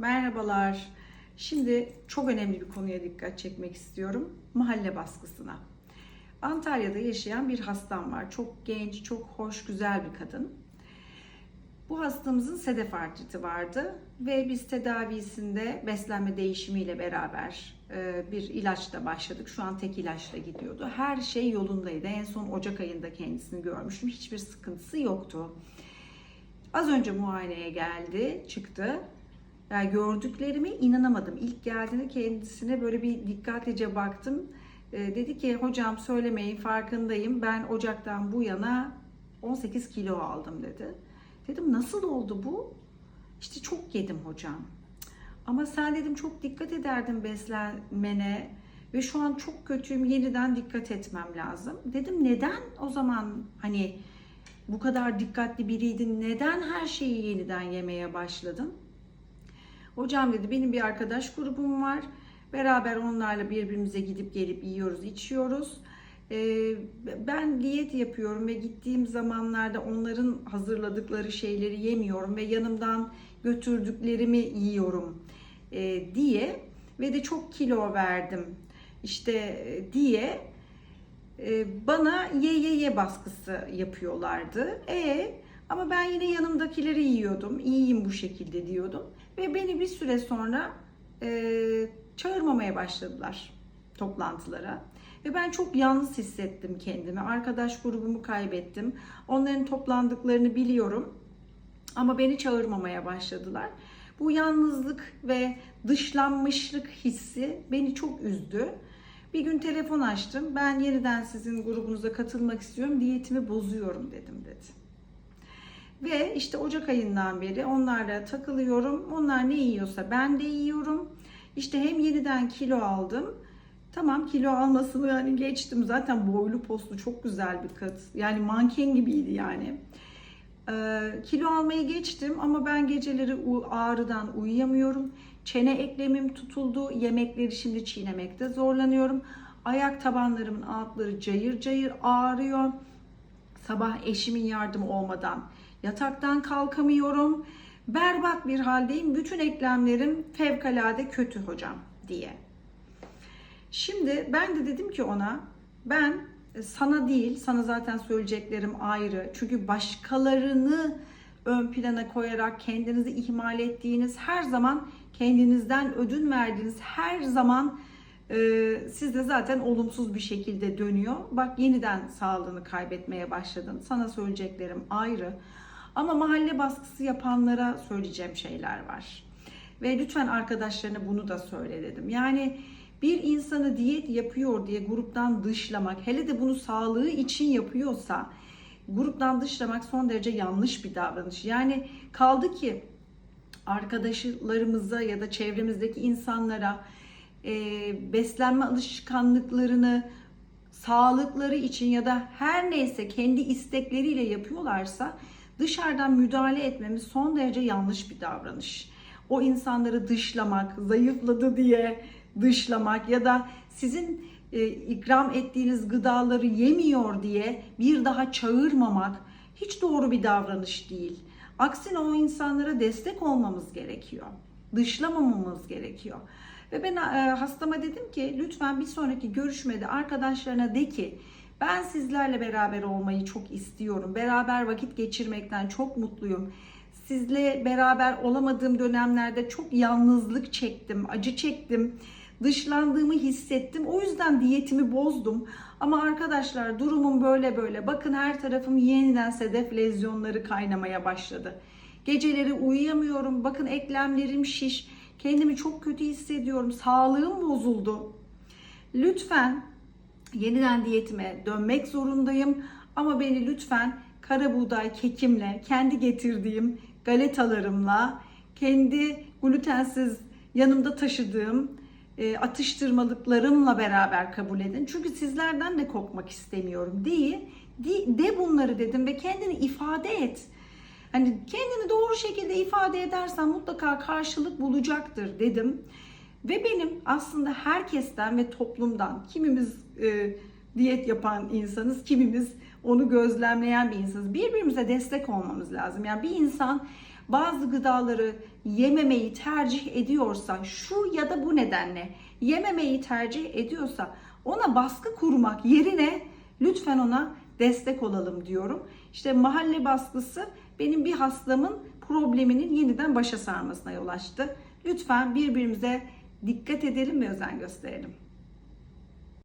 Merhabalar. Şimdi çok önemli bir konuya dikkat çekmek istiyorum. Mahalle baskısına. Antalya'da yaşayan bir hastam var. Çok genç, çok hoş, güzel bir kadın. Bu hastamızın sedef artriti vardı ve biz tedavisinde beslenme değişimiyle beraber e, bir ilaçla başladık. Şu an tek ilaçla gidiyordu. Her şey yolundaydı. En son Ocak ayında kendisini görmüştüm. Hiçbir sıkıntısı yoktu. Az önce muayeneye geldi, çıktı. Yani gördüklerime inanamadım. İlk geldiğinde kendisine böyle bir dikkatlice baktım. Ee, dedi ki hocam söylemeyin farkındayım. Ben Ocak'tan bu yana 18 kilo aldım dedi. Dedim nasıl oldu bu? İşte çok yedim hocam. Ama sen dedim çok dikkat ederdin beslenmene ve şu an çok kötüyüm yeniden dikkat etmem lazım. Dedim neden o zaman hani bu kadar dikkatli biriydin neden her şeyi yeniden yemeye başladın? Hocam dedi benim bir arkadaş grubum var. Beraber onlarla birbirimize gidip gelip yiyoruz, içiyoruz. Ee, ben diyet yapıyorum ve gittiğim zamanlarda onların hazırladıkları şeyleri yemiyorum ve yanımdan götürdüklerimi yiyorum e, diye ve de çok kilo verdim işte e, diye e, bana ye ye ye baskısı yapıyorlardı. E ama ben yine yanımdakileri yiyordum. İyiyim bu şekilde diyordum. Ve beni bir süre sonra e, çağırmamaya başladılar toplantılara. Ve ben çok yalnız hissettim kendimi. Arkadaş grubumu kaybettim. Onların toplandıklarını biliyorum. Ama beni çağırmamaya başladılar. Bu yalnızlık ve dışlanmışlık hissi beni çok üzdü. Bir gün telefon açtım. Ben yeniden sizin grubunuza katılmak istiyorum. Diyetimi bozuyorum dedim dedi. Ve işte Ocak ayından beri onlarla takılıyorum. Onlar ne yiyorsa ben de yiyorum. İşte hem yeniden kilo aldım. Tamam kilo almasını yani geçtim. Zaten boylu postlu çok güzel bir kız. Yani manken gibiydi yani. Ee, kilo almayı geçtim ama ben geceleri ağrıdan uyuyamıyorum. Çene eklemim tutuldu. Yemekleri şimdi çiğnemekte zorlanıyorum. Ayak tabanlarımın altları cayır cayır ağrıyor. Sabah eşimin yardımı olmadan yataktan kalkamıyorum. Berbat bir haldeyim. Bütün eklemlerim fevkalade kötü hocam diye. Şimdi ben de dedim ki ona ben e, sana değil, sana zaten söyleyeceklerim ayrı. Çünkü başkalarını ön plana koyarak kendinizi ihmal ettiğiniz her zaman kendinizden ödün verdiğiniz her zaman e, sizde zaten olumsuz bir şekilde dönüyor. Bak yeniden sağlığını kaybetmeye başladın. Sana söyleyeceklerim ayrı. Ama mahalle baskısı yapanlara söyleyeceğim şeyler var. Ve lütfen arkadaşlarına bunu da söyle dedim. Yani bir insanı diyet yapıyor diye gruptan dışlamak, hele de bunu sağlığı için yapıyorsa gruptan dışlamak son derece yanlış bir davranış. Yani kaldı ki arkadaşlarımıza ya da çevremizdeki insanlara e, beslenme alışkanlıklarını sağlıkları için ya da her neyse kendi istekleriyle yapıyorlarsa dışarıdan müdahale etmemiz son derece yanlış bir davranış. O insanları dışlamak, zayıfladı diye dışlamak ya da sizin e, ikram ettiğiniz gıdaları yemiyor diye bir daha çağırmamak hiç doğru bir davranış değil. Aksine o insanlara destek olmamız gerekiyor. Dışlamamamız gerekiyor. Ve ben e, hastama dedim ki lütfen bir sonraki görüşmede arkadaşlarına de ki ben sizlerle beraber olmayı çok istiyorum. Beraber vakit geçirmekten çok mutluyum. Sizle beraber olamadığım dönemlerde çok yalnızlık çektim, acı çektim. Dışlandığımı hissettim. O yüzden diyetimi bozdum. Ama arkadaşlar durumum böyle böyle. Bakın her tarafım yeniden sedef lezyonları kaynamaya başladı. Geceleri uyuyamıyorum. Bakın eklemlerim şiş. Kendimi çok kötü hissediyorum. Sağlığım bozuldu. Lütfen yeniden diyetime dönmek zorundayım. Ama beni lütfen kara buğday kekimle, kendi getirdiğim galetalarımla, kendi glutensiz yanımda taşıdığım e, atıştırmalıklarımla beraber kabul edin. Çünkü sizlerden de korkmak istemiyorum diye de bunları dedim ve kendini ifade et. Hani kendini doğru şekilde ifade edersen mutlaka karşılık bulacaktır dedim. Ve benim aslında herkesten ve toplumdan kimimiz e, diyet yapan insanız, kimimiz onu gözlemleyen bir insanız. Birbirimize destek olmamız lazım. Yani bir insan bazı gıdaları yememeyi tercih ediyorsa, şu ya da bu nedenle yememeyi tercih ediyorsa ona baskı kurmak yerine lütfen ona destek olalım diyorum. İşte mahalle baskısı benim bir hastamın probleminin yeniden başa sarmasına yol açtı. Lütfen birbirimize dikkat edelim ve özen gösterelim.